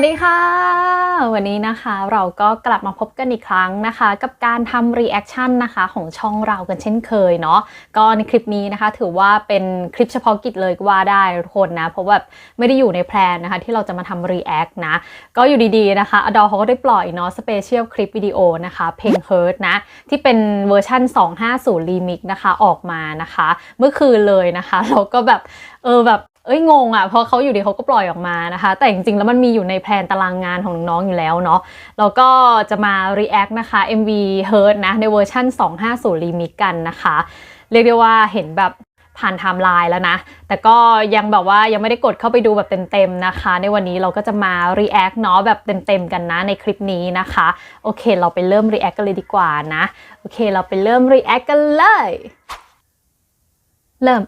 วัสดีค่ะ วันนี้นะคะเราก็กลับมาพบกันอีกครั้งนะคะ กับการทำรีแอคชั่นนะคะของช่องเรากันเช่นเคยเนาะก็ในคลิปนี้นะคะ ถือว่าเป็นคลิปเฉพาะกิจเลยก็ว่าได้ทุกคนนะ เพราะว่าแบบไม่ได้อยู่ในแพลนนะคะ ที่เราจะมาทำรีแอคนะ ก็อยู่ดีๆนะคะอดอเขาก็ได้ปล่อยเนาะสเปเชียลคลิปวิดีโอนะคะ เพลง Hurt นะ ที่เป็นเวอร์ชั่น250 Remix นะคะออกมานะคะ เมื่อคืนเลยนะคะ เราก็แบบเออแบบ เอ้ยงงอะเพราะเขาอยู่ดีเขาก็ปล่อยออกมานะคะ แต่จริงๆ แล้วมันมีอยู่ในแพลนตารางงานของน้องๆอยู่แล้วเนาะแล้วก็จะมา react นะคะ MV Hurt นะในเวอร์ชั่น 250 Remix กันนะคะ เรียกได้ว่าเห็นแบบผ่านไทม์ไลน์แล้วนะ แต่ก็ยังแบบว่ายังไม่ได้กดเข้าไปดูแบบเต็มๆนะคะ ในวันนี้เราก็จะมา react เนาะแบบเต็มๆกันนะในคลิปนี้นะคะ โอเค เราไปเริ่ม react กันเลยดีกว่านะ โอเค เราไปเริ่ม react กันเลย เริ่ม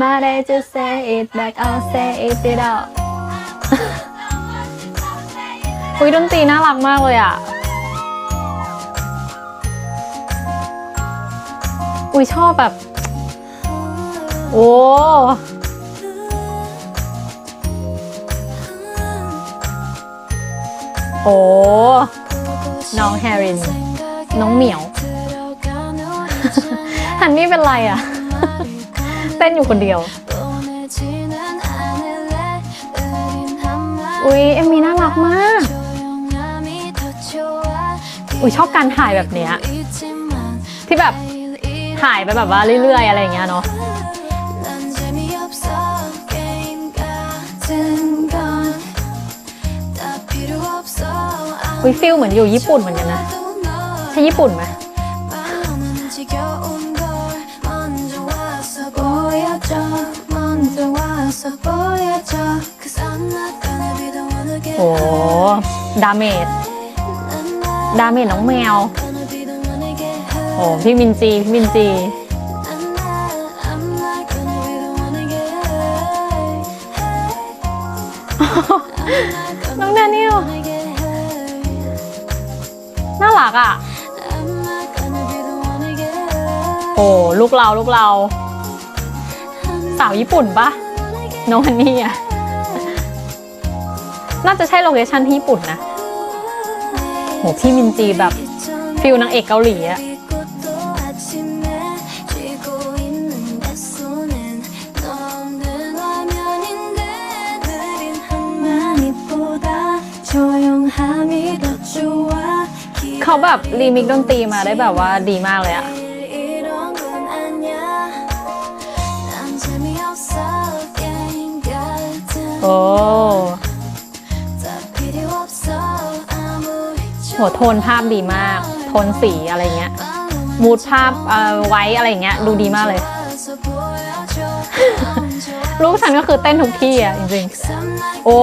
My day to say it back I'll say it it out อุ้ยดนตรีน่ารักมากเลยอะ อุ้ยชอบแบบ โอ้โอ้น้องแฮริน น้องเหมียว ฮันนี่เป็นไรอะ เต้นอยู่คนเดียว อุ้ยเอ็มมีน่ารักมาก อุ้ยชอบการถ่ายแบบเนี้ย ที่แบบถ่ายไปแบบว่าเรื่อยๆ อะไรอย่างเงี้ยเนาะอุ้ยฟิลเหมือนอยู่ญี่ปุ่นเหมือนกันนะ ใช่ญี่ปุ่นไหม โอ้ดาเมจ ดาเมจน้องแมว โอ้พี่มินจี พี่มินจี น้องแดเนียลน่ารักอะ โอ้ ลูกเรา ลูกเรา สาวญี่ปุ่นปะน้องฮันนี่อะ น่าจะใช่โลเคชั่นที่ญี่ปุ่นนะโหพี่มินจีแบบฟิลนางเอกเกาหลีอะเขาแบบรีมิกดนตรีมาได้แบบว่าดีมากเลยอะโอ้ โหโทนภาพดีมาก โทนสีอะไรเงี้ยมูดภาพอ่อไว้อะไรเงี้ยดูดีมากเลย ลูกฉันก็คือเต้นทุกที่อะจริงๆ โอ้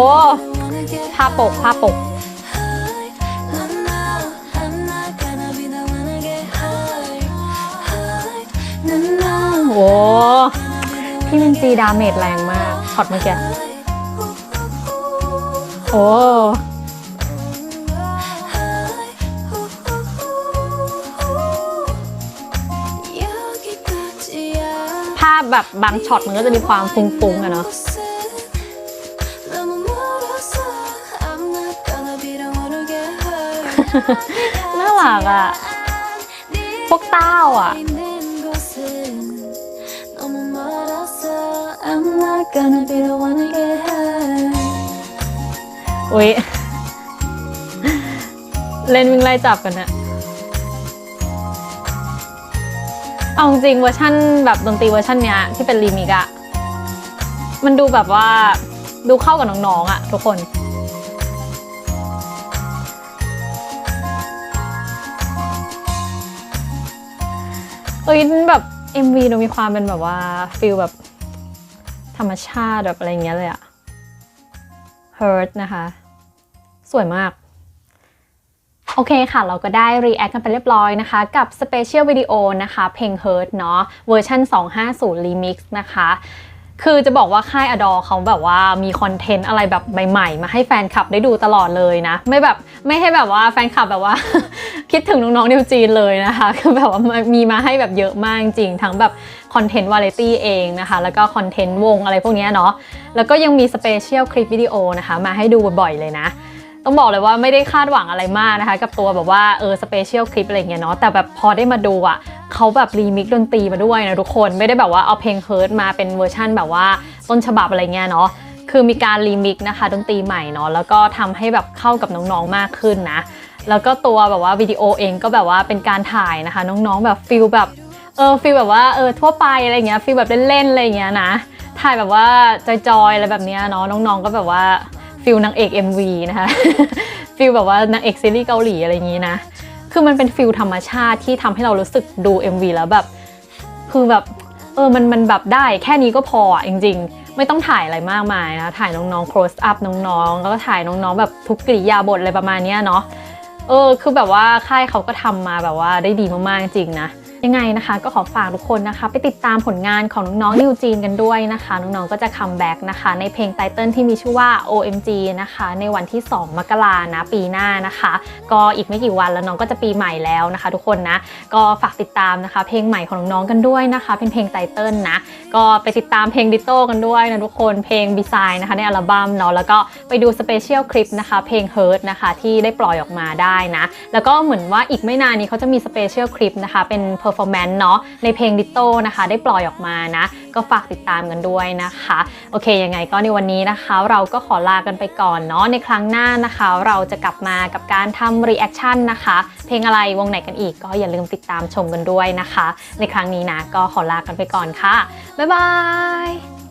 ภาพปกภาพปกโอ้พี่มินจีดาเมจแรงมากช็อตเมื่อกี้โอ้าพแบบบางช็อตมันก็จะมีความฟุ้งๆอะเนาะน่ารักอะพวกเต้าอะอุ๊ยเล่นวิ่งไล่จับกันอะ เอาจริงเวอร์ชั่นแบบดนตรีเวอร์ชันเนี้ยที่เป็นรีมิกอะมันดูแบบว่าดูเข้ากับน้องๆอะทุกคนเอ้ยแบบ MV ดูมีความเป็นแบบว่าฟิลแบบธรรมชาติแบบอะไรเงี้ยเลยอะ Hurt นะคะ สวยมาก โอเคค่ะ เราก็ได้ react กันไปเรียบร้อยนะคะ กับ special video นะคะ เพลง Hurt เนาะเวอร์ชัน250 remix นะคะ คือจะบอกว่าค่ายอดอเขาแบบว่ามีคอนเทนต์อะไรแบบใหม่ๆ มาให้แฟนคลับได้ดูตลอดเลยนะ ไม่แบบไม่ให้แบบว่าแฟนคลับแบบว่า คิดถึงน้องๆนิวจีนเลยนะคะ คือแบบว่ามีมาให้แบบเยอะมากจริง ทั้งแบบคอนเทนต์วาไรตี้เองนะคะ แล้วก็คอนเทนต์วงอะไรพวกนี้เนาะแล้วก็ยังมีสเปเชียลคลิปวิดีโอนะคะ มาให้ดูบ่อยๆเลยนะ ต้องบอกเลยว่าไม่ได้คาดหวังอะไรมากนะคะ กับตัวแบบว่าเออสเปเชียลคลิปอะไรเงี้ยเนาะแต่แบบพอได้มาดูอะเขาแบบรีมิกดนตรีมาด้วยนะทุกคนไม่ได้แบบว่าเอาเพลงเฮิร์ตมาเป็นเวอร์ชั่นแบบว่าต้นฉบับอะไรเงี้ยเนาะคือมีการรีมิกนะคะดนตรีใหม่เนาะแล้วก็ทำให้แบบเข้ากับน้องๆมากขึ้นนะ แล้วก็ตัวแบบว่าวิดีโอเองก็แบบว่าเป็นการถ่ายนะคะ น้องๆแบบฟิลแบบเออฟิลแบบว่าเออทั่วไปอะไรเงี้ยฟิลแบบเล่นๆอะไรเงี้ยนะถ่ายแบบว่าจอยๆอะไรแบบเนี้ยเนาะน้องๆก็แบบว่า ฟิลนางเอก MV นะคะฟิลแบบว่านางเอกซีรีส์เกาหลีอะไรอย่างนี้นะ คือมันเป็นฟิลธรรมชาติที่ทำให้เรารู้สึกดู MV แล้วแบบ คือแบบเออมันมันแบบได้แค่นี้ก็พออะจริง ๆ ไม่ต้องถ่ายอะไรมากมายนะถ่ายน้องๆ close up น้องๆ แล้วก็ถ่ายน้องๆ แบบทุกกริยาบทอะไรประมาณนี้เนาะเออคือแบบว่าค่ายเขาก็ทำมาแบบว่าได้ดีมากๆจริงนะ ยังไงนะคะก็ขอฝากทุกคนนะคะ ไปติดตามผลงานของน้องๆนิวจีนกันด้วยนะคะ น้องๆก็จะคัมแบ็กนะคะ ในเพลงไตเติลที่มีชื่อว่า OMG นะคะ ในวันที่ 2 มกรานะปีหน้านะคะ ก็อีกไม่กี่วันแล้วน้องก็จะปีใหม่แล้วนะคะ ทุกคนนะก็ฝากติดตามนะคะ เพลงใหม่ของน้องๆกันด้วยนะคะ เป็นเพลงไตเติลนะก็ไปติดตามเพลงดิโต้กันด้วยนะทุกคนเพลงบีไซน์นะคะในอัลบั้มเนาะแล้วก็ไปดูสเปเชียลคลิปนะคะ เพลง Hurt นะคะที่ได้ปล่อยออกมาได้นะแล้วก็เหมือนว่าอีกไม่นานนี้เขาจะมีสเปเชียลคลิปนะคะเป็น performance เนาะในเพลงดิโต้นะคะ ได้ปล่อยออกมานะ ก็ฝากติดตามกันด้วยนะคะ โอเคยังไงก็ในวันนี้นะคะ เราก็ขอลากันไปก่อนเนาะในครั้งหน้านะคะ เราจะกลับมากับการทำ reaction นะคะ เพลงอะไรวงไหนกันอีกก็อย่าลืมติดตามชมกันด้วยนะคะ ในครั้งนี้นะก็ขอลากันไปก่อนค่ะบ๊ายบาย